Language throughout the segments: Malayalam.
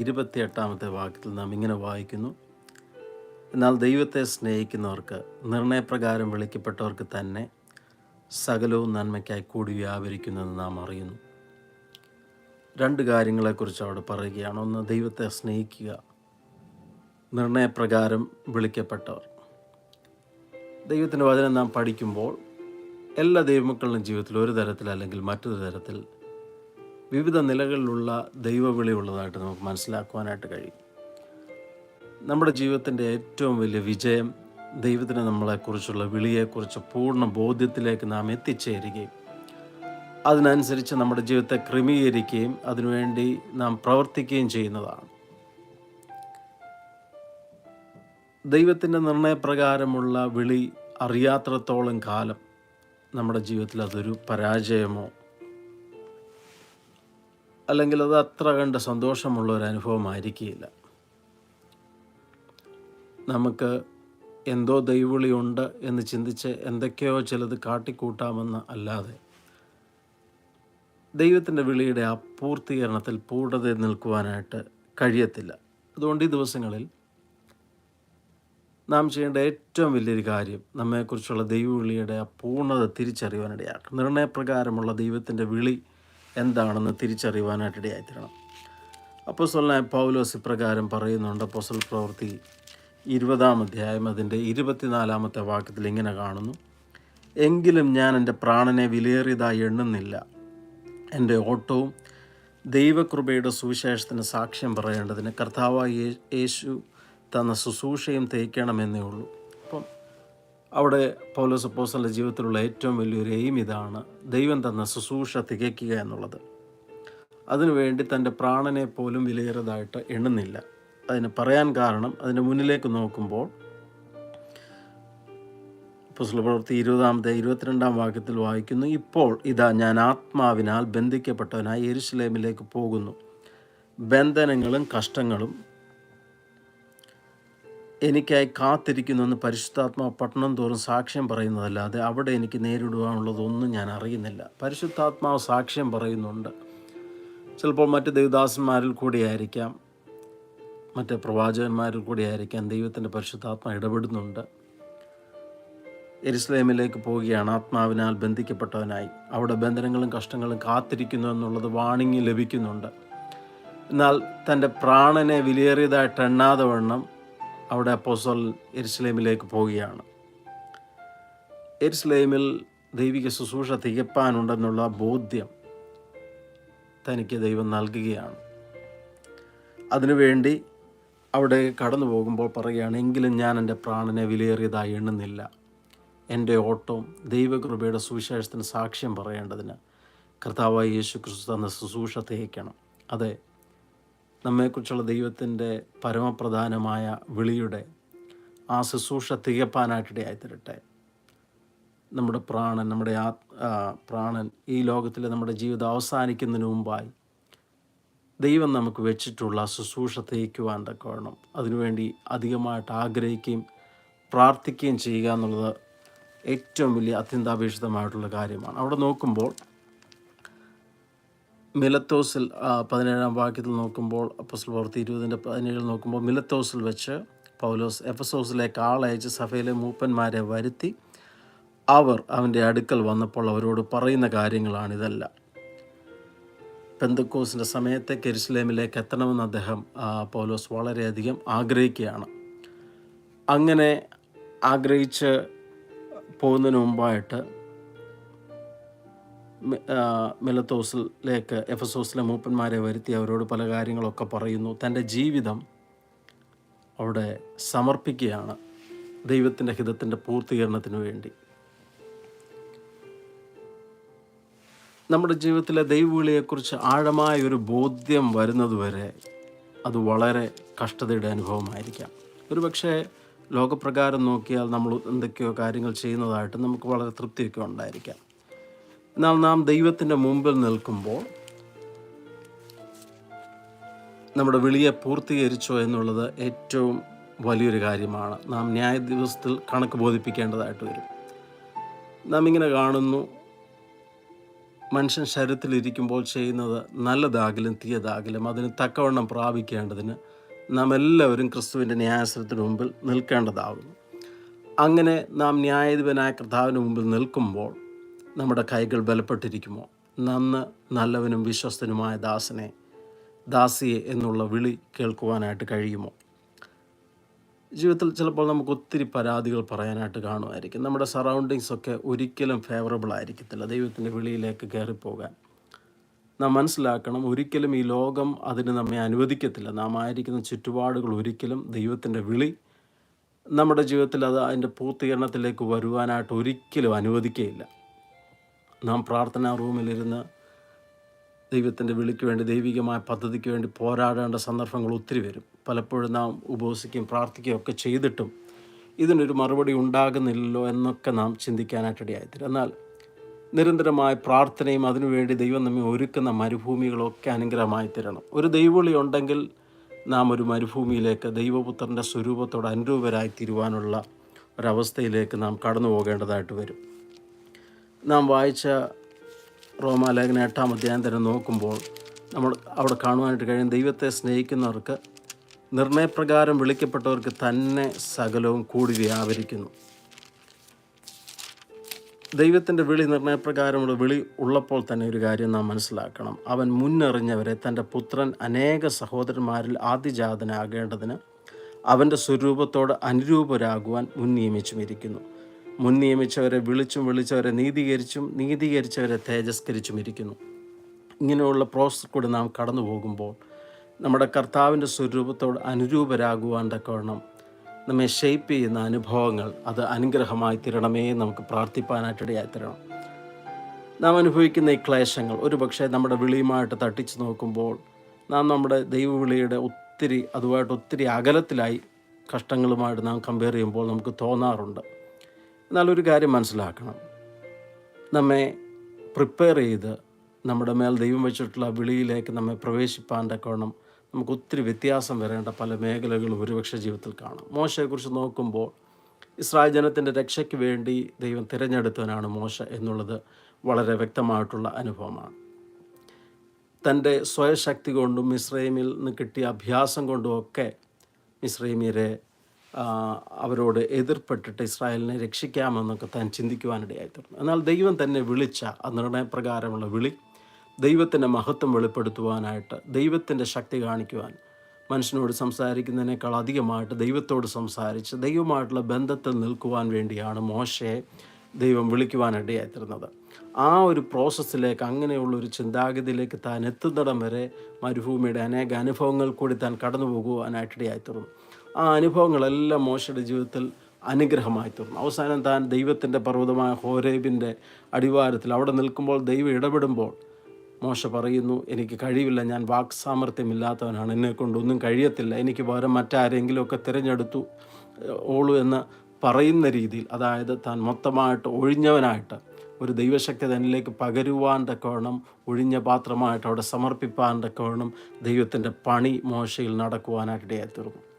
ഇരുപത്തിയെട്ടാമത്തെ വാക്യത്തിൽ നാം ഇങ്ങനെ വായിക്കുന്നു. എന്നാൽ ദൈവത്തെ സ്നേഹിക്കുന്നവർക്ക് നിർണയപ്രകാരം വിളിക്കപ്പെട്ടവർക്ക് തന്നെ സകലവും നന്മയ്ക്കായി കൂടി വ്യാപരിക്കുന്നെന്ന് നാം അറിയുന്നു. രണ്ട് കാര്യങ്ങളെക്കുറിച്ച് അവിടെ പറയുകയാണ്. ഒന്ന് ദൈവത്തെ സ്നേഹിക്കുക നിർണയപ്രകാരം വിളിക്കപ്പെട്ടവർ. ദൈവത്തിന്റെ വചനം നാം പഠിക്കുമ്പോൾ എല്ലാ ദൈവമക്കളുടെയും ജീവിതത്തിൽ ഒരു തരത്തിൽ അല്ലെങ്കിൽ മറ്റൊരു തരത്തിൽ വിവിധ നിലകളിലുള്ള ദൈവവിളി ഉള്ളതായിട്ട് നമുക്ക് മനസ്സിലാക്കുവാനായിട്ട് കഴിയും. നമ്മുടെ ജീവിതത്തിന്റെ ഏറ്റവും വലിയ വിജയം ദൈവത്തിന് നമ്മളെക്കുറിച്ചുള്ള വിളിയെക്കുറിച്ച് പൂർണ ബോധ്യത്തിലേക്ക് നാം എത്തിച്ചേരുകയും അതിനനുസരിച്ച് നമ്മുടെ ജീവിതത്തെ ക്രമീകരിക്കുകയും അതിനുവേണ്ടി നാം പ്രവർത്തിക്കുകയും ചെയ്യുന്നതാണ്. ദൈവത്തിന്റെ നിർണയപ്രകാരമുള്ള വിളി അറിയാത്രത്തോളം കാലം നമ്മുടെ ജീവിതത്തിൽ അതൊരു പരാജയമോ അല്ലെങ്കിൽ അത് അത്ര കണ്ട് സന്തോഷമുള്ള ഒരു അനുഭവമായിരിക്കില്ല. നമുക്ക് എന്തോ ദൈവവിളിയുണ്ട് എന്ന് ചിന്തിച്ച് എന്തൊക്കെയോ ചിലത് കാട്ടിക്കൂട്ടാമെന്ന് അല്ലാതെ ദൈവത്തിന്റെ വിളിയുടെ അപൂർത്തീകരണത്തിൽ പൂടത നിൽക്കുവാനായിട്ട് കഴിയത്തില്ല. അതുകൊണ്ട് ഈ ദിവസങ്ങളിൽ നാം ചെയ്യേണ്ട ഏറ്റവും വലിയൊരു കാര്യം നമ്മെക്കുറിച്ചുള്ള ദൈവവിളിയുടെ അപൂർണത പൂർണത തിരിച്ചറിയുവാനിടയാക്കും നിർണയപ്രകാരമുള്ള ദൈവത്തിന്റെ വിളി എന്താണെന്ന് തിരിച്ചറിയുവാനായിട്ട് ഇടയായിത്തീരണം അപ്പോസ്വലനായ പൗലോസ് ഇപ്രകാരം പറയുന്നുണ്ട്. അപ്പോസ്വൽ പ്രവൃത്തി ഇരുപതാം അധ്യായം അതിന്റെ ഇരുപത്തിനാലാമത്തെ വാക്യത്തിൽ ഇങ്ങനെ കാണുന്നു. എങ്കിലും ഞാൻ എന്റെ പ്രാണനെ വിലയേറിയതായി എണ്ണുന്നില്ല. എന്റെ ഓട്ടവും ദൈവകൃപയുടെ സുവിശേഷത്തിന് സാക്ഷ്യം പറയേണ്ടതിന് കർത്താവായ യേശു തന്ന ശുശ്രൂഷയും തേക്കണമെന്നേ ഉള്ളൂ. അവിടെ പൗലോസ് അപ്പോസ്തലന്റെ ജീവിതത്തിലുള്ള ഏറ്റവും വലിയൊരു എയിം ഇതാണ് ദൈവം തന്ന ശുശ്രൂഷ തികയ്ക്കുക എന്നുള്ളത്. അതിനുവേണ്ടി തന്റെ പ്രാണനെ പോലും വിലയേറതായിട്ട് എണ്ണുന്നില്ല. അതിന് പറയാൻ കാരണം അതിന്റെ മുന്നിലേക്ക് നോക്കുമ്പോൾ പുസ്തക പ്രവൃത്തി ഇരുപതാമത്തെ ഇരുപത്തിരണ്ടാം വാക്യത്തിൽ വായിക്കുന്നു ഇപ്പോൾ ഇതാ ഞാൻ ആത്മാവിനാൽ ബന്ധിക്കപ്പെട്ടവനായി എരുസലേമിലേക്ക് പോകുന്നു. ബന്ധനങ്ങളും കഷ്ടങ്ങളും എനിക്കായി കാത്തിരിക്കുന്നെന്ന് പരിശുദ്ധാത്മാ പട്ടണം തോറും സാക്ഷ്യം പറയുന്നതല്ലാതെ അവിടെ എനിക്ക് നേരിടുവാനുള്ളതൊന്നും ഞാൻ അറിയുന്നില്ല. പരിശുദ്ധാത്മാവ് സാക്ഷ്യം പറയുന്നുണ്ട്. ചിലപ്പോൾ മറ്റ് ദേവദാസന്മാരിൽ കൂടിയായിരിക്കാം മറ്റ് പ്രവാചകന്മാരിൽ കൂടിയായിരിക്കാം ദൈവത്തിന്റെ പരിശുദ്ധാത്മ ഇടപെടുന്നുണ്ട്. എരുസ്ലേമിലേക്ക് പോവുകയാണ് ആത്മാവിനാൽ ബന്ധിക്കപ്പെട്ടവനായി. അവിടെ ബന്ധനങ്ങളും കഷ്ടങ്ങളും കാത്തിരിക്കുന്നു എന്നുള്ളത് വാണിങ്ങി ലഭിക്കുന്നുണ്ട്. എന്നാൽ തന്റെ പ്രാണനെ വിലയേറിയതായിട്ട് എണ്ണാതെ വണ്ണം അവിടെ അപ്പോസോൽ എരുസലേമിലേക്ക് പോവുകയാണ്. എരുസലേമിൽ ദൈവിക ശുശ്രൂഷ തികപ്പാനുണ്ടെന്നുള്ള ബോധ്യം തനിക്ക് ദൈവം നൽകുകയാണ്. അതിനുവേണ്ടി അവിടെ കടന്നു പോകുമ്പോൾ പറയുകയാണ് എങ്കിലും ഞാൻ എന്റെ പ്രാണനെ വിലയേറിയതായി എണ്ണുന്നില്ല. എന്റെ ഓട്ടവും ദൈവകൃപയുടെ സുവിശേഷത്തിന് സാക്ഷ്യം പറയേണ്ടതിന് കർത്താവായി യേശു ക്രിസ്തു തന്ന ശുശ്രൂഷ തേക്കണം അതെ നമ്മെക്കുറിച്ചുള്ള ദൈവത്തിന്റെ പരമപ്രധാനമായ വിളിയുടെ ആ ശുശ്രൂഷ തികപ്പാനായിട്ടിടയായി തരട്ടെ നമ്മുടെ പ്രാണൻ നമ്മുടെ ആ പ്രാണൻ ഈ ലോകത്തിൽ നമ്മുടെ ജീവിതം അവസാനിക്കുന്നതിന് മുമ്പായി ദൈവം നമുക്ക് വെച്ചിട്ടുള്ള ശുശ്രൂഷ തേക്കുവാൻ തക്കവണ്ണം അതിനുവേണ്ടി അധികമായിട്ട് ആഗ്രഹിക്കുകയും പ്രാർത്ഥിക്കുകയും ചെയ്യുക എന്നുള്ളത് ഏറ്റവും വലിയ അത്യന്താപേക്ഷിതമായിട്ടുള്ള കാര്യമാണ്. അവിടെ നോക്കുമ്പോൾ മിലത്തോസിൽ പതിനേഴാം വാക്യത്തിൽ നോക്കുമ്പോൾ അപ്പസ്തല പ്രവൃത്തി ഇരുപതിന്റെ പതിനേഴിൽ നോക്കുമ്പോൾ മിലത്തോസിൽ വെച്ച് പൗലോസ് എഫസോസിലേക്ക് ആളയച്ച് സഭയിലെ മൂപ്പന്മാരെ വരുത്തി. അവർ അവന്റെ അടുക്കൽ വന്നപ്പോൾ അവരോട് പറയുന്ന കാര്യങ്ങളാണിതല്ല. പെന്തക്കോസിന്റെ സമയത്തെ കെരുസലേമിലേക്ക് എത്തണമെന്ന് അദ്ദേഹം പൗലോസ് വളരെയധികം ആഗ്രഹിക്കുകയാണ്. അങ്ങനെ ആഗ്രഹിച്ച് പോകുന്നതിന് മുമ്പായിട്ട് മിലത്തോസിലേക്ക് എഫസോസിലെ മൂപ്പന്മാരെ വരുത്തി അവരോട് പല കാര്യങ്ങളൊക്കെ പറയുന്നു. തന്റെ ജീവിതം അവിടെ സമർപ്പിക്കുകയാണ് ദൈവത്തിന്റെ ഹിതത്തിന്റെ പൂർത്തീകരണത്തിന് വേണ്ടി. നമ്മുടെ ജീവിതത്തിലെ ദൈവവിളിയെക്കുറിച്ച് ആഴമായ ഒരു ബോധ്യം വരുന്നതുവരെ അത് വളരെ കഷ്ടതയുടെ അനുഭവമായിരിക്കാം. ഒരുപക്ഷെ ലോകപ്രകാരം നോക്കിയാൽ നമ്മൾ എന്തൊക്കെയോ കാര്യങ്ങൾ ചെയ്യുന്നതായിട്ട് നമുക്ക് വളരെ തൃപ്തിയൊക്കെ ഉണ്ടായിരിക്കാം. എന്നാൽ നാം ദൈവത്തിന്റെ മുമ്പിൽ നിൽക്കുമ്പോൾ നമ്മുടെ വിളിയെ പൂർത്തീകരിച്ചോ എന്നുള്ളത് ഏറ്റവും വലിയൊരു കാര്യമാണ്. നാം ന്യായ ദിവസത്തിൽ കണക്ക് ബോധിപ്പിക്കേണ്ടതായിട്ട് വരും. നാം ഇങ്ങനെ കാണുന്നു മനുഷ്യൻ ശരീരത്തിലിരിക്കുമ്പോൾ ചെയ്യുന്നത് നല്ലതാകിലും തീയതാകിലും അതിന് തക്കവണ്ണം പ്രാപിക്കേണ്ടതിന് നാം എല്ലാവരും ക്രിസ്തുവിന്റെ ന്യായാസനത്തിന് മുമ്പിൽ നിൽക്കേണ്ടതാകുന്നു. അങ്ങനെ നാം ന്യായാധിപനായ കർത്താവിന് മുമ്പിൽ നിൽക്കുമ്പോൾ നമ്മുടെ കൈകൾ ബലപ്പെട്ടിരിക്കുമോ? നന്ന് നല്ലവനും വിശ്വസ്തനുമായ ദാസനെ ദാസിയെ എന്നുള്ള വിളി കേൾക്കുവാനായിട്ട് കഴിയുമോ? ജീവിതത്തിൽ ചിലപ്പോൾ നമുക്ക് ഒത്തിരി പരാതികൾ പറയാനായിട്ട് കാണുമായിരിക്കും. നമ്മുടെ സറൗണ്ടിങ്സ് ഒക്കെ ഒരിക്കലും ഫേവറബിൾ ആയിരിക്കത്തില്ല. ദൈവത്തിന്റെ വിളിയിലേക്ക് കയറിപ്പോകാൻ. നാം മനസ്സിലാക്കണം ഒരിക്കലും ഈ ലോകം അതിന് നമ്മെ അനുവദിക്കത്തില്ല. നാം ആയിരിക്കുന്ന ചുറ്റുപാടുകൾ ഒരിക്കലും ദൈവത്തിന്റെ വിളി നമ്മുടെ ജീവിതത്തിൽ അത് അതിന്റെ പൂർത്തീകരണത്തിലേക്ക് വരുവാനായിട്ട് ഒരിക്കലും അനുവദിക്കുകയില്ല നാം പ്രാർത്ഥനാ റൂമിലിരുന്ന് ദൈവത്തിന്റെ വിളിക്ക് വേണ്ടി ദൈവികമായ പദ്ധതിക്ക് വേണ്ടി പോരാടേണ്ട സന്ദർഭങ്ങൾ ഒത്തിരി വരും. പലപ്പോഴും നാം ഉപവസിക്കുകയും പ്രാർത്ഥിക്കുകയും ഒക്കെ ചെയ്തിട്ടും ഇതിനൊരു മറുപടി ഉണ്ടാകുന്നില്ലല്ലോ എന്നൊക്കെ നാം ചിന്തിക്കാനായിട്ടിടയായിത്തീരും എന്നാൽ നിരന്തരമായ പ്രാർത്ഥനയും അതിനുവേണ്ടി ദൈവം നമ്മെ ഒരുക്കുന്ന മരുഭൂമികളൊക്കെ അനുഗ്രഹമായി തരണം ഒരു ദൈവവിളി ഉണ്ടെങ്കിൽ നാം ഒരു മരുഭൂമിയിലേക്ക് ദൈവപുത്രന്റെ സ്വരൂപത്തോട് അനുരൂപരായി തീരുവാനുള്ള ഒരവസ്ഥയിലേക്ക് നാം കടന്നു പോകേണ്ടതായിട്ട് വരും. നാം വായിച്ച റോമാലേഖന എട്ടാം അധ്യായം തന്നെ നോക്കുമ്പോൾ നമ്മൾ അവിടെ കാണുവാനായിട്ട് കഴിയും ദൈവത്തെ സ്നേഹിക്കുന്നവർക്ക് നിർണയപ്രകാരം വിളിക്കപ്പെട്ടവർക്ക് തന്നെ സകലവും കൂടി വ്യാപരിക്കുന്നു ദൈവത്തിന്റെ വിളി നിർണയപ്രകാരമുള്ള വിളി ഉള്ളപ്പോൾ തന്നെ ഒരു കാര്യം നാം മനസ്സിലാക്കണം. അവൻ മുന്നറിഞ്ഞവരെ തന്റെ പുത്രൻ അനേക സഹോദരന്മാരിൽ ആദിജാതനാകേണ്ടതിന് അവന്റെ സ്വരൂപത്തോട് അനുരൂപരാകുവാൻ മുൻ നിയമിച്ചുമിരിക്കുന്നു മുൻ നിയമിച്ചവരെ വിളിച്ചും വിളിച്ചവരെ നീതീകരിച്ചും നീതീകരിച്ചവരെ തേജസ്കരിച്ചും ഇരിക്കുന്നു. ഇങ്ങനെയുള്ള പ്രോസസ് കൂടി നാം കടന്നു പോകുമ്പോൾ നമ്മുടെ കർത്താവിന്റെ സ്വരൂപത്തോട് അനുരൂപരാകുവാൻ തക്കവണ്ണം നമ്മെ ഷെയ്പ്പ് ചെയ്യുന്ന അനുഭവങ്ങൾ അത് അനുഗ്രഹമായി തരണമേ നമുക്ക് പ്രാർത്ഥിപ്പാനായിട്ടിടയായി തരണം നാം അനുഭവിക്കുന്ന ഈ ക്ലേശങ്ങൾ ഒരുപക്ഷെ നമ്മുടെ വിളിയുമായിട്ട് തട്ടിച്ചു നോക്കുമ്പോൾ നാം നമ്മുടെ ദൈവവിളിയുടെ ഒത്തിരി അതുമായിട്ട് ഒത്തിരി അകലത്തിലായി കഷ്ടങ്ങളുമായിട്ട് നാം കമ്പയർ ചെയ്യുമ്പോൾ നമുക്ക് തോന്നാറുണ്ട്. എന്നാൽ കാര്യം മനസ്സിലാക്കണം. നമ്മെ പ്രിപ്പയർ ചെയ്ത് നമ്മുടെ മേൽ ദൈവം വെച്ചിട്ടുള്ള വിളിയിലേക്ക് നമ്മെ പ്രവേശിപ്പാൻ തക്കവണ്ണം നമുക്ക് ഒത്തിരി വ്യത്യാസം വരേണ്ട പല മേഖലകളും ഒരുപക്ഷെ ജീവിതത്തിൽ കാണാം. മോശയെക്കുറിച്ച് നോക്കുമ്പോൾ ഇസ്രായേൽ ജനത്തിന്റെ രക്ഷയ്ക്ക് വേണ്ടി ദൈവം തിരഞ്ഞെടുത്തവനാണ് മോശ എന്നുള്ളത് വളരെ വ്യക്തമായിട്ടുള്ള അനുഭവമാണ്. തന്റെ സ്വയശക്തി കൊണ്ടും മിശ്രൈമിൽ നിന്ന് കിട്ടിയ അഭ്യാസം കൊണ്ടും ഒക്കെ മിശ്രൈമിയരെ അവരോട് എതിർപ്പെട്ടിട്ട് ഇസ്രായേലിനെ രക്ഷിക്കാമെന്നൊക്കെ താൻ ചിന്തിക്കുവാനിടയായി തീർന്നു എന്നാൽ ദൈവം തന്നെ വിളിച്ച ആ നിർണയപ്രകാരമുള്ള വിളി ദൈവത്തിന്റെ മഹത്വം വെളിപ്പെടുത്തുവാനായിട്ട് ദൈവത്തിന്റെ ശക്തി കാണിക്കുവാൻ മനുഷ്യനോട് സംസാരിക്കുന്നതിനേക്കാൾ അധികമായിട്ട് ദൈവത്തോട് സംസാരിച്ച് ദൈവമായിട്ടുള്ള ബന്ധത്തിൽ നിൽക്കുവാൻ വേണ്ടിയാണ് മോശയെ ദൈവം വിളിക്കുവാനിടയായിത്തീരുന്നത് ആ ഒരു പ്രോസസ്സിലേക്ക് അങ്ങനെയുള്ള ഒരു ചിന്താഗതിയിലേക്ക് താൻ എത്തുന്നിടം വരെ മരുഭൂമിയുടെ അനേക അനുഭവങ്ങൾ കൂടി താൻ കടന്നു പോകുവാനായിട്ടിടയായിത്തീർന്നു ആ അനുഭവങ്ങളെല്ലാം മോശയുടെ ജീവിതത്തിൽ അനുഗ്രഹമായി തീർന്നു. അവസാനം താൻ ദൈവത്തിന്റെ പർവതമായ ഹോരേബിന്റെ അടിവാരത്തിൽ അവിടെ നിൽക്കുമ്പോൾ ദൈവം ഇടപെടുമ്പോൾ മോശ പറയുന്നു എനിക്ക് കഴിവില്ല ഞാൻ വാക് സാമർഥ്യമില്ലാത്തവനാണ് എന്നെ കൊണ്ടൊന്നും കഴിയത്തില്ല. എനിക്ക് പകരം മറ്റാരെങ്കിലുമൊക്കെ തിരഞ്ഞെടുത്തു ഓളൂ എന്ന് പറയുന്ന രീതിയിൽ. അതായത് താൻ മൊത്തമായിട്ട് ഒഴിഞ്ഞവനായിട്ട് ഒരു ദൈവശക്തി തന്നിലേക്ക് പകരുവാൻ തക്കവണ്ണം ഒഴിഞ്ഞ പാത്രമായിട്ട് അവിടെ സമർപ്പിപ്പാൻ തക്കവണ്ണം ദൈവത്തിന്റെ പണി മോശയിൽ നടക്കുവാനായിട്ട് ഇടയായി തീർന്നു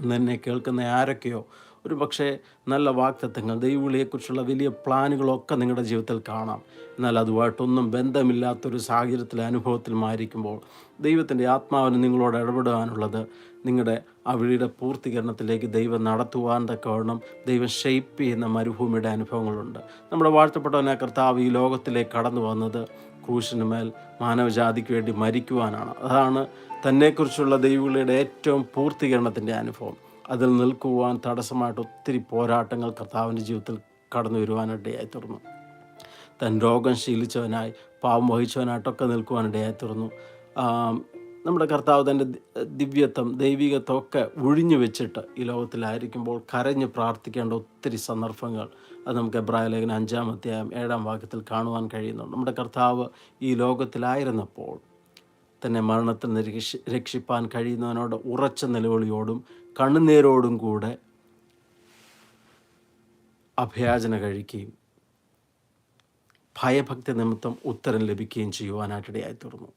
എന്നെ കേൾക്കുന്ന ആരൊക്കെയോ ഒരു പക്ഷേ നല്ല വാക്തത്വങ്ങൾ ദൈവവിളിയെക്കുറിച്ചുള്ള വലിയ പ്ലാനുകളൊക്കെ നിങ്ങളുടെ ജീവിതത്തിൽ കാണാം. എന്നാൽ അതുമായിട്ടൊന്നും ബന്ധമില്ലാത്തൊരു സാഹചര്യത്തിൽ അനുഭവത്തിലുമായിരിക്കുമ്പോൾ ദൈവത്തിന്റെ ആത്മാവിന് നിങ്ങളോട് ഇടപെടാനുള്ളത് നിങ്ങളുടെ ആ വിളിയുടെ പൂർത്തീകരണത്തിലേക്ക് ദൈവം നടത്തുവാൻ തക്കവണ്ണം ദൈവം ഷെയ്പ്പ് ചെയ്യുന്ന മരുഭൂമിയുടെ അനുഭവങ്ങളുണ്ട്. നമ്മുടെ വാഴ്ത്തപ്പെട്ടവനെ കർത്താവ് ഈ ലോകത്തിലേക്ക് കടന്നു വന്നത് ക്രൂശിന് മേൽ മാനവജാതിക്ക് വേണ്ടി മരിക്കുവാനാണ്. അതാണ് തന്നെക്കുറിച്ചുള്ള ദൈവികളുടെ ഏറ്റവും പൂർത്തീകരണത്തിന്റെ അനുഭവം. അതിൽ നിൽക്കുവാൻ തടസ്സമായിട്ട് ഒത്തിരി പോരാട്ടങ്ങൾ കർത്താവിന്റെ ജീവിതത്തിൽ കടന്നു വരുവാനിടയായി തീർന്നു. തൻ രോഗം ശീലിച്ചവനായി പാവം വഹിച്ചവനായിട്ടൊക്കെ നിൽക്കുവാനിടയായി തീർന്നു. നമ്മുടെ കർത്താവ് തന്റെ ദിവ്യത്വം ദൈവികത്വം ഒക്കെ ഒഴിഞ്ഞു വെച്ചിട്ട് ഈ ലോകത്തിലായിരിക്കുമ്പോൾ കരഞ്ഞ് പ്രാർത്ഥിക്കേണ്ട ഒത്തിരി സന്ദർഭങ്ങൾ അത് നമുക്ക് എബ്രായ ലേഖന അഞ്ചാം അധ്യായം ഏഴാം വാക്യത്തിൽ കാണുവാൻ കഴിയുന്നുണ്ട്. നമ്മുടെ കർത്താവ് ഈ ലോകത്തിലായിരുന്നപ്പോൾ തന്നെ മരണത്തിൽ നിന്ന് രക്ഷി രക്ഷിപ്പാൻ കഴിയുന്നവനോട് ഉറച്ച നിലവിളിയോടും കണ്ണുനീരോടും കൂടെ അഭയാചന കഴിക്കുകയും ഭയഭക്തി നിമിത്തം ഉത്തരം ലഭിക്കുകയും ചെയ്യുവാനായിട്ടിടയായി തീർന്നു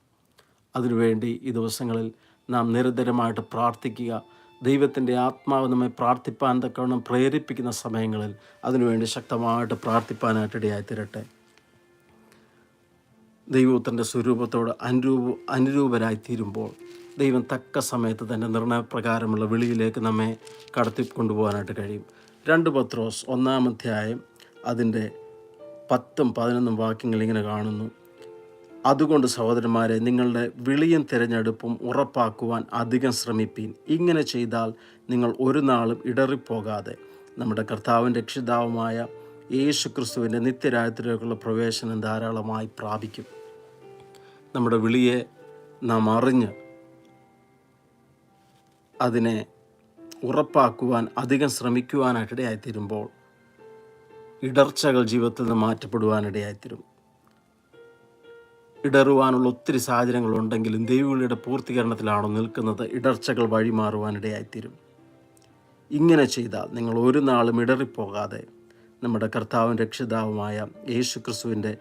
അതിനുവേണ്ടി ഈ ദിവസങ്ങളിൽ നാം നിരന്തരമായിട്ട് പ്രാർത്ഥിക്കുക ദൈവത്തിന്റെ ആത്മാവ് നമ്മെ പ്രാർത്ഥിപ്പാൻ തക്കവണ്ണം പ്രേരിപ്പിക്കുന്ന സമയങ്ങളിൽ അതിനുവേണ്ടി ശക്തമായിട്ട് പ്രാർത്ഥിപ്പാനായിട്ട് ഇടയായി തീരട്ടെ ദൈവത്തിന്റെ സ്വരൂപത്തോട് അനുരൂപ അനുരൂപരായി തീരുമ്പോൾ ദൈവം തക്ക സമയത്ത് തന്റെ നിർണയപ്രകാരമുള്ള വിളിയിലേക്ക് നമ്മെ കടത്തി കൊണ്ടുപോകാനായിട്ട് കഴിയും. രണ്ട് പത്രോസ് ഒന്നാമധ്യായം അതിന്റെ പത്തും പതിനൊന്നും വാക്യങ്ങൾ ഇങ്ങനെ കാണുന്നു. അതുകൊണ്ട് സഹോദരന്മാരെ നിങ്ങളുടെ വിളിയും തിരഞ്ഞെടുപ്പും ഉറപ്പാക്കുവാൻ അധികം ശ്രമിപ്പീൻ. ഇങ്ങനെ ചെയ്താൽ നിങ്ങൾ ഒരു നാളും ഇടറിപ്പോകാതെ നമ്മുടെ കർത്താവും രക്ഷിതാവുമായ യേശു ക്രിസ്തുവിന്റെ നിത്യരാജ്യത്തിലേക്കുള്ള പ്രവേശനം ധാരാളമായി പ്രാപിക്കും. നമ്മുടെ വിളിയെ നാം അറിഞ്ഞ് അതിനെ ഉറപ്പാക്കുവാൻ അധികം ശ്രമിക്കുവാനായിട്ടിടയായിത്തീരുമ്പോൾ ഇടർച്ചകൾ ജീവിതത്തിൽ നിന്ന് മാറ്റപ്പെടുവാനിടയായിത്തീരും. ഇടറുവാനുള്ള ഒത്തിരി സാഹചര്യങ്ങളുണ്ടെങ്കിലും ദൈവവിളിയുടെ പൂർത്തീകരണത്തിലാണോ നിൽക്കുന്നത് ഇടർച്ചകൾ വഴിമാറുവാനിടയായിത്തീരും. ഇങ്ങനെ ചെയ്താൽ നിങ്ങൾ ഒരു നാളും ഇടറിപ്പോകാതെ നമ്മുടെ കർത്താവും രക്ഷിതാവുമായ യേശു ക്രിസ്തുവിന്റെ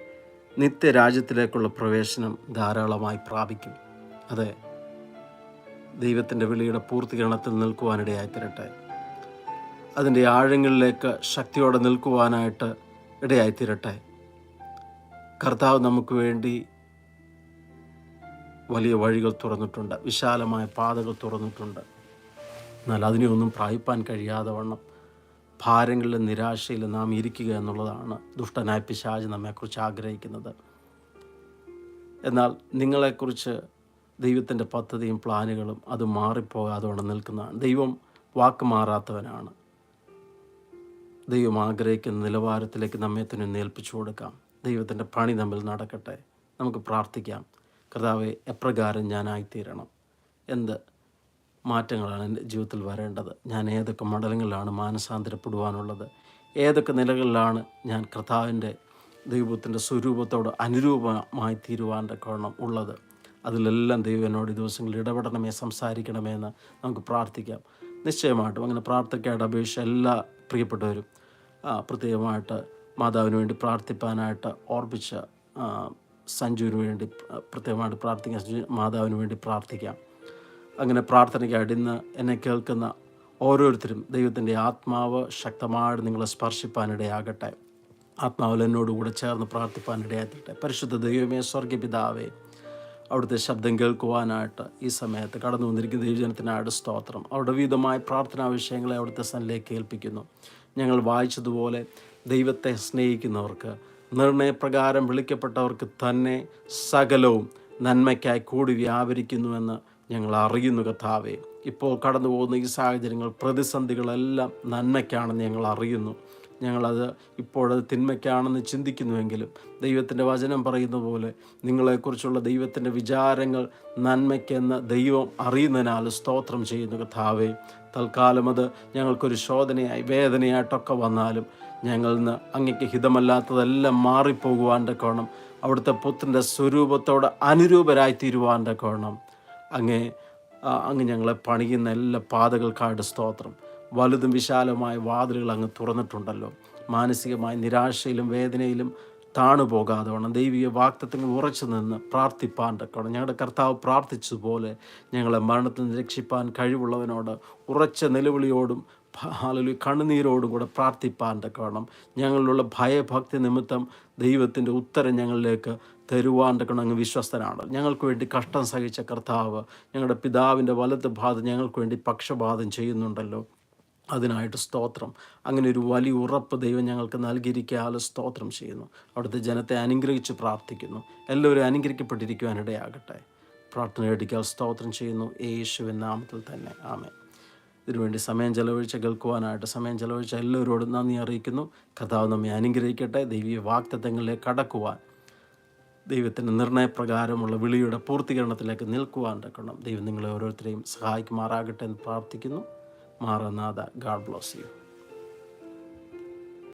നിത്യരാജ്യത്തിലേക്കുള്ള പ്രവേശനം ധാരാളമായി പ്രാപിക്കും. അതെ ദൈവത്തിന്റെ വിളിയുടെ പൂർത്തീകരണത്തിൽ നിൽക്കുവാനിടയായി തരട്ടെ അതിന്റെ ആഴങ്ങളിലേക്ക് ശക്തിയോടെ നിൽക്കുവാനായിട്ട് ഇടയായിത്തീരട്ടെ. കർത്താവ് നമുക്ക് വേണ്ടി വലിയ വഴികൾ തുറന്നിട്ടുണ്ട്. വിശാലമായ പാതകൾ തുറന്നിട്ടുണ്ട്. എന്നാൽ അതിനെ ഒന്നും പ്രായിപ്പാൻ കഴിയാതെ വണ്ണം ഭാരങ്ങളിലെ നിരാശയിൽ നാം ഇരിക്കുക എന്നുള്ളതാണ് ദുഷ്ടനായ പിശാജ് നമ്മെക്കുറിച്ച് ആഗ്രഹിക്കുന്നത്. എന്നാൽ നിങ്ങളെക്കുറിച്ച് ദൈവത്തിന്റെ പദ്ധതിയും പ്ലാനുകളും അത് മാറിപ്പോകാതെ കൊണ്ട് നിൽക്കുന്നതാണ്. ദൈവം വാക്ക് മാറാത്തവനാണ്. ദൈവം ആഗ്രഹിക്കുന്ന നിലവാരത്തിലേക്ക് നമ്മെ തന്നെ നേൽപ്പിച്ചു കൊടുക്കാം. ദൈവത്തിന്റെ പണി തമ്മിൽ നടക്കട്ടെ. നമുക്ക് പ്രാർത്ഥിക്കാം. കർത്താവെ എപ്രകാരം ഞാനായിത്തീരണം? എന്ത് മാറ്റങ്ങളാണ് എന്റെ ജീവിതത്തിൽ വരേണ്ടത്? ഞാൻ ഏതൊക്കെ മണ്ഡലങ്ങളിലാണ് മാനസാന്തരപ്പെടുവാനുള്ളത്? ഏതൊക്കെ നിലകളിലാണ് ഞാൻ കർത്താവിന്റെ ദൈവത്തിന്റെ സ്വരൂപത്തോട് അനുരൂപമായി തീരുവാന്റെ കാരണം ഉള്ളത്? അതിലെല്ലാം ദൈവം എന്നോട് ഈ ദിവസങ്ങളിൽ ഇടപെടണമേ സംസാരിക്കണമേ എന്ന് നമുക്ക് പ്രാർത്ഥിക്കാം. നിശ്ചയമായിട്ടും അങ്ങനെ പ്രാർത്ഥിക്കായിട്ട് അപേക്ഷ എല്ലാ പ്രിയപ്പെട്ടവരും പ്രത്യേകമായിട്ട് മാതാവിന് വേണ്ടി പ്രാർത്ഥിപ്പാനായിട്ട് ഓർപ്പിച്ച സഞ്ജുവിന് വേണ്ടി പ്ര- പ്രത്യേകമായിട്ട് പ്രാർത്ഥിക്കാം. സഞ്ജു- മാതാവിന് വേണ്ടി പ്രാർത്ഥിക്കാം. അങ്ങനെ പ്രാർത്ഥനയ്ക്കായിട്ട് ഇന്ന് എന്നെ കേൾക്കുന്ന ഓരോരുത്തരും ദൈവത്തിന്റെ ആത്മാവ് ശക്തമായിട്ട് നിങ്ങളെ സ്പർശിപ്പാനിടയാകട്ടെ. ആത്മാവിൽ എന്നോടുകൂടെ ചേർന്ന് പ്രാർത്ഥിപ്പാനിടയാകട്ടെ. പരിശുദ്ധ ദൈവമേ സ്വർഗപിതാവേ അവിടുത്തെ ശബ്ദം കേൾക്കുവാനായിട്ട് ഈ സമയത്ത് കടന്നു വന്നിരിക്കുന്ന ദൈവജനത്തിനായിട്ട് സ്തോത്രം. അവരുടെ വിധമായ പ്രാർത്ഥനാ വിഷയങ്ങളെ അവിടുത്തെ സന്നിലേക്ക് ഏൽപ്പിക്കുന്നു. ഞങ്ങൾ വായിച്ചതുപോലെ ദൈവത്തെ സ്നേഹിക്കുന്നവർക്ക് നിർണയപ്രകാരം വിളിക്കപ്പെട്ടവർക്ക് തന്നെ സകലവും നന്മയ്ക്കായി കൂടി വ്യാപരിക്കുന്നുവെന്ന് ഞങ്ങൾ അറിയുന്നു കഥാവേ ഇപ്പോൾ കടന്നു പോകുന്ന ഈ സാഹചര്യങ്ങൾ പ്രതിസന്ധികളെല്ലാം നന്മയ്ക്കാണെന്ന് ഞങ്ങൾ അറിയുന്നു. ഞങ്ങളത് ഇപ്പോഴത് തിന്മയ്ക്കാണെന്ന് ചിന്തിക്കുന്നുവെങ്കിലും ദൈവത്തിന്റെ വചനം പറയുന്ന പോലെ നിങ്ങളെക്കുറിച്ചുള്ള ദൈവത്തിന്റെ വിചാരങ്ങൾ നന്മയ്ക്കെന്ന് ദൈവം അറിയുന്നതിനാൽ സ്തോത്രം ചെയ്യുന്നു കഥാവേ തൽക്കാലം അത് ഞങ്ങൾക്കൊരു ശോധനയായി വേദനയായിട്ടൊക്കെ വന്നാലും ഞങ്ങളിൽ നിന്ന് അങ്ങയ്ക്ക് ഹിതമല്ലാത്തതെല്ലാം മാറിപ്പോകുവാന്റെ കോണം. അവിടുത്തെ പുത്രന്റെ സ്വരൂപത്തോട് അനുരൂപരായി തീരുവാന്റെ കോണം. അങ്ങേ അങ്ങ് ഞങ്ങളെ പണിയുന്ന എല്ലാ പാതകൾക്കായിട്ട് സ്തോത്രം. വലുതും വിശാലമായ വാതിലുകൾ അങ്ങ് തുറന്നിട്ടുണ്ടല്ലോ. മാനസികമായ നിരാശയിലും വേദനയിലും താണു പോകാതെ വേണം ദൈവിക വാക്തത്വങ്ങൾ ഉറച്ചു നിന്ന് പ്രാർത്ഥിപ്പാൻ തക്കണം ഞങ്ങളുടെ കർത്താവ് പ്രാർത്ഥിച്ചതുപോലെ ഞങ്ങളെ മരണത്തിൽ നിന്ന് രക്ഷിപ്പാൻ കഴിവുള്ളവനോട് ഉറച്ച നിലവിളിയോടും ഹാലലു കണ്ണുനീരോടും കൂടെ പ്രാർത്ഥിപ്പാൻ തക്കണം ഞങ്ങളിലുള്ള ഭയഭക്തി നിമിത്തം ദൈവത്തിന്റെ ഉത്തരം ഞങ്ങളിലേക്ക് തരുവാൻ തക്കണം അങ്ങ് വിശ്വസ്തനാണ്. ഞങ്ങൾക്ക് വേണ്ടി കഷ്ടം സഹിച്ച കർത്താവ് ഞങ്ങളുടെ പിതാവിന്റെ വലത്ത് ഭാഗം ഞങ്ങൾക്ക് വേണ്ടി പക്ഷപാതം ചെയ്യുന്നുണ്ടല്ലോ. അതിനായിട്ട് സ്തോത്രം. അങ്ങനെ ഒരു വലിയ ഉറപ്പ് ദൈവം ഞങ്ങൾക്ക് നൽകിയിരിക്കാതെ സ്തോത്രം ചെയ്യുന്നു. അവിടുത്തെ ജനത്തെ അനുഗ്രഹിച്ച് പ്രാർത്ഥിക്കുന്നു. എല്ലാവരും അനുഗ്രഹിക്കപ്പെട്ടിരിക്കുവാനിടയാകട്ടെ. പ്രാർത്ഥന എടുക്കാൻ സ്തോത്രം ചെയ്യുന്നു. യേശുവിൻ നാമത്തിൽ തന്നെ. ആമേ ഇതിനുവേണ്ടി സമയം ചെലവഴിച്ച് കേൾക്കുവാനായിട്ട് സമയം ചെലവഴിച്ച എല്ലാവരോടും നന്ദി അറിയിക്കുന്നു. കഥാവ് നമ്മെ അനുഗ്രഹിക്കട്ടെ. ദൈവീയ വാക്തത്വങ്ങളിലേക്ക് കടക്കുവാൻ. ദൈവത്തിന്റെ നിർണയപ്രകാരമുള്ള വിളിയുടെ പൂർത്തീകരണത്തിലേക്ക് നിൽക്കുവാൻ തക്കണം ദൈവം നിങ്ങളെ ഓരോരുത്തരെയും സഹായിക്കുമാറാകട്ടെ എന്ന് പ്രാർത്ഥിക്കുന്നു. Maranatha God blows U